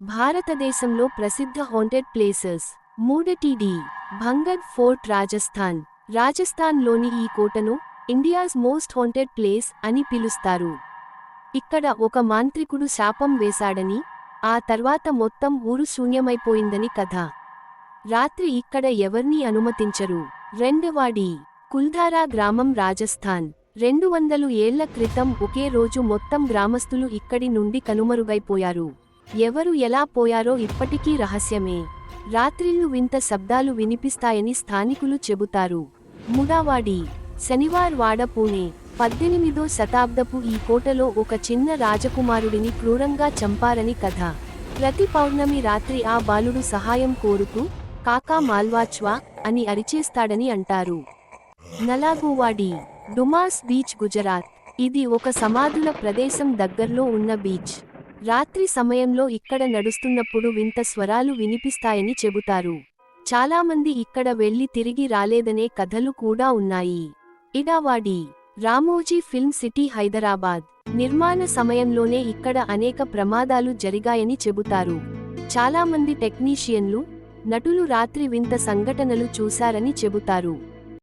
భారతదేశంలో ప్రసిద్ధ haunted places మూడటిడి భంగర్ ఫోర్ట్ రాజస్థాన్. రాజస్థాన్లోని ఈ కోటను ఇండియాస్ మోస్ట్ హాంటెడ్ ప్లేస్ అని పిలుస్తారు. ఇక్కడ ఒక మాంత్రికుడు శాపం వేశాడని ఆ తర్వాత మొత్తం ఊరు శూన్యమైపోయిందని కథ. రాత్రి ఇక్కడ ఎవర్నీ అనుమతించరు. రెండవాడి కుల్ధారా గ్రామం రాజస్థాన్. రెండు వందలు ఏళ్ళ క్రితం ఒకే రోజు మొత్తం గ్రామస్తులు ఇక్కడి నుండి కనుమరుగైపోయారు. ఎవరు ఎలా పోయారో ఇప్పటికీ రహస్యమే. రాత్రిళ్ళు వింత శబ్దాలు వినిపిస్తాయని స్థానికులు చెబుతారు. ముడావాడి శనివార్ వాడ పూణే పద్దెనిమిదో శతాబ్దపు ఈ కోటలో ఒక చిన్న రాజకుమారుడిని క్రూరంగా చంపారని కథ. ప్రతి పౌర్ణమి రాత్రి ఆ బాలుడు సహాయం కోరుతూ కాకా మాల్వాచ్వా అని అరిచేస్తాడని అంటారు. నలాగువాడి డుమాస్ బీచ్ గుజరాత్. ఇది ఒక సమాధుల ప్రదేశం దగ్గర్లో ఉన్న బీచ్. రాత్రి సమయంలో ఇక్కడ నడుస్తున్నప్పుడు వింత స్వరాలు వినిపిస్తాయని చెబుతారు. చాలామంది ఇక్కడ వెళ్ళి తిరిగి రాలేదనే కథలు కూడా ఉన్నాయి. ఇడావాడి రామోజీ ఫిల్మ్ సిటీ హైదరాబాద్. నిర్మాణ సమయంలోనే ఇక్కడ అనేక ప్రమాదాలు జరిగాయని చెబుతారు. చాలామంది టెక్నీషియన్లు నటులు రాత్రి వింత సంఘటనలు చూశారని చెబుతారు.